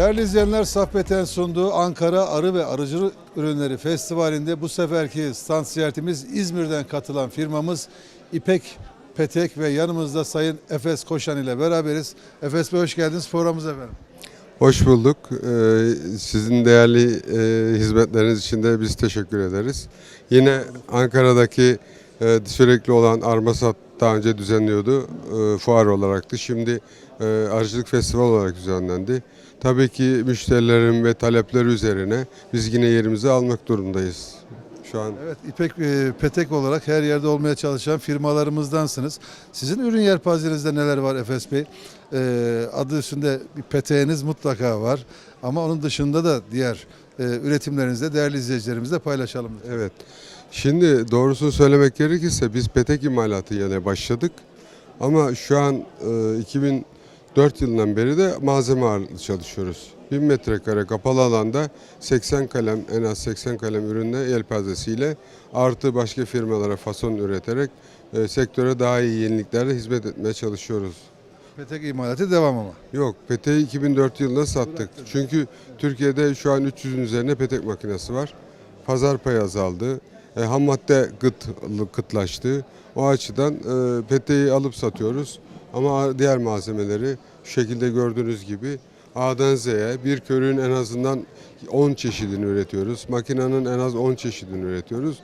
Değerli izleyenler, Safbeten sunduğu Ankara Arı ve Arıcılık Ürünleri Festivali'nde bu seferki stand ziyaretimiz İzmir'den katılan firmamız İpek Petek ve yanımızda Sayın Efes Koşan ile beraberiz. Efes Bey hoş geldiniz programımıza efendim. Hoş bulduk. Ee, Sizin değerli e, hizmetleriniz için de biz teşekkür ederiz. Yine Ankara'daki e, sürekli olan Armasat daha önce düzenliyordu. e, Fuar olaraktı. Şimdi e, Arıcılık Festivali olarak düzenlendi. Tabii ki müşterilerin ve talepleri üzerine biz yine yerimizi almak durumundayız. Şu an Evet, İpek e, Petek olarak her yerde olmaya çalışan firmalarımızdansınız. Sizin ürün yelpazenizde neler var Efes Bey? E, adı üstünde bir peteğiniz mutlaka var. Ama onun dışında da diğer e, üretimlerinizde değerli izleyicilerimizle paylaşalım. Evet. Şimdi doğrusunu söylemek gerekirse biz petek imalatı yine başladık. Ama şu an e, 2004 yılından beri de malzeme ağırlıklı çalışıyoruz. 1000 metrekare kapalı alanda 80 kalem en az 80 kalem ürünle yelpazesiyle artı başka firmalara fason üreterek e, sektöre daha iyi yeniliklerle hizmet etmeye çalışıyoruz. Petek imalatı devam ama. Yok, peteği 2004 yılında sattık. Çünkü Türkiye'de şu an 300'ün üzerine petek makinesi var. Pazar payı azaldı. E, ham madde gıt, kıtlaştı. O açıdan e, peteği alıp satıyoruz. Ama diğer malzemeleri şekilde gördüğünüz gibi A'dan Z'ye bir körüğün en azından 10 çeşidini üretiyoruz. Makinenin en az 10 çeşidini üretiyoruz.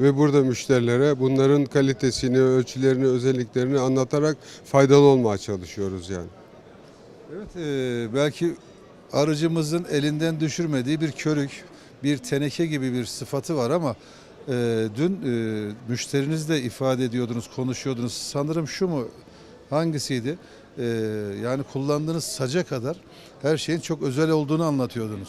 Ve burada müşterilere bunların kalitesini, ölçülerini, özelliklerini anlatarak faydalı olmaya çalışıyoruz yani. Evet, e, belki arıcımızın elinden düşürmediği bir körük, bir teneke gibi bir sıfatı var ama e, dün e, müşteriniz de ifade ediyordunuz, konuşuyordunuz. Sanırım şu mu, hangisiydi? E, yani kullandığınız saca kadar her şeyin çok özel olduğunu anlatıyordunuz.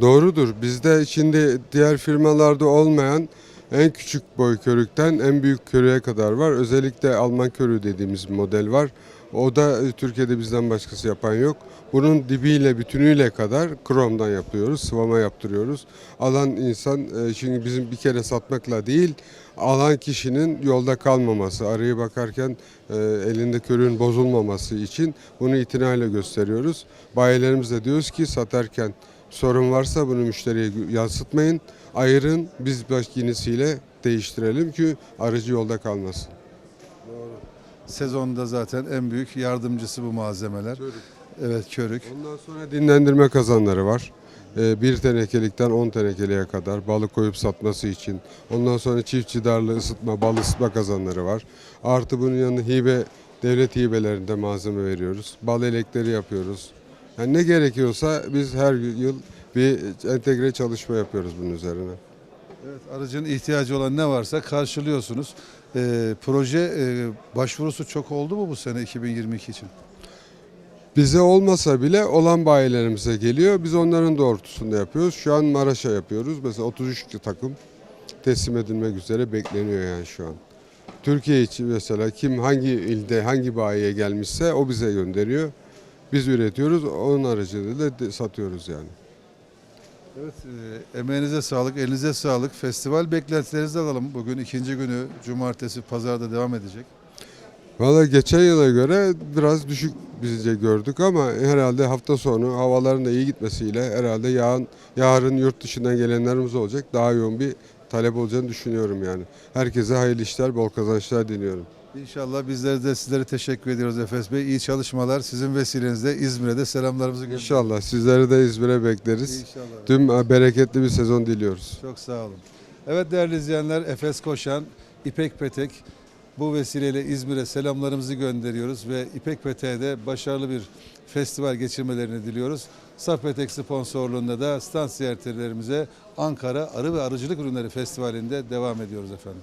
Doğrudur. Bizde şimdi diğer firmalarda olmayan en küçük boy körükten en büyük körüğe kadar var. Özellikle Alman körüğü dediğimiz model var. O da e, Türkiye'de bizden başkası yapan yok. Bunun dibiyle bütünüyle kadar kromdan yapıyoruz, sıvama yaptırıyoruz. Alan insan e, şimdi bizim bir kere satmakla değil, alan kişinin yolda kalmaması, araya bakarken e, elinde körüğün bozulmaması için bunu itinayla gösteriyoruz. Bayilerimize diyoruz ki satarken sorun varsa bunu müşteriye yansıtmayın. Ayırın biz başka yenisiyle değiştirelim ki aracı yolda kalmasın. Sezonda zaten en büyük yardımcısı bu malzemeler. Evet, körük. Ondan sonra dinlendirme kazanları var. Ee, Bir tenekelikten 10 tenekeliğe kadar balık koyup satması için. Ondan sonra çift cidarlı ısıtma, bal ısıtma kazanları var. Artı bunun yanında hibe, devlet hibelerinde malzeme veriyoruz. Bal elekleri yapıyoruz. Yani ne gerekiyorsa biz her yıl bir entegre çalışma yapıyoruz bunun üzerine. Evet, aracın ihtiyacı olan ne varsa karşılıyorsunuz. E, proje e, başvurusu çok oldu mu bu sene 2022 için? Bize olmasa bile olan bayilerimize geliyor. Biz onların doğrultusunda yapıyoruz. Şu an Maraş'a yapıyoruz. Mesela 33 takım teslim edilmek üzere bekleniyor yani şu an. Türkiye için mesela kim hangi ilde hangi bayiye gelmişse o bize gönderiyor. Biz üretiyoruz. Onun aracılığıyla satıyoruz yani. Evet, e, emeğinize sağlık, elinize sağlık. Festival beklentilerinizi alalım. Bugün ikinci günü, cumartesi, pazarda devam edecek. Valla geçen yıla göre biraz düşük bizce gördük ama herhalde hafta sonu havaların da iyi gitmesiyle herhalde yarın, yarın yurt dışından gelenlerimiz olacak. Daha yoğun bir talep olacağını düşünüyorum yani. Herkese hayırlı işler, bol kazançlar diliyorum. İnşallah bizler de sizlere teşekkür ediyoruz Efes Bey. İyi çalışmalar. Sizin vesilenizle İzmir'e de selamlarımızı gönderiyoruz. İnşallah sizleri de İzmir'e bekleriz. İnşallah. Tüm bereketli bir sezon diliyoruz. Çok sağ olun. Evet değerli izleyenler, Efes Koşan, İpek Petek bu vesileyle İzmir'e selamlarımızı gönderiyoruz ve İpek Petek'e de başarılı bir festival geçirmelerini diliyoruz. Saf Petek sponsorluğunda da stand ziyaretlerimize Ankara Arı ve Arıcılık Ürünleri Festivali'nde devam ediyoruz efendim.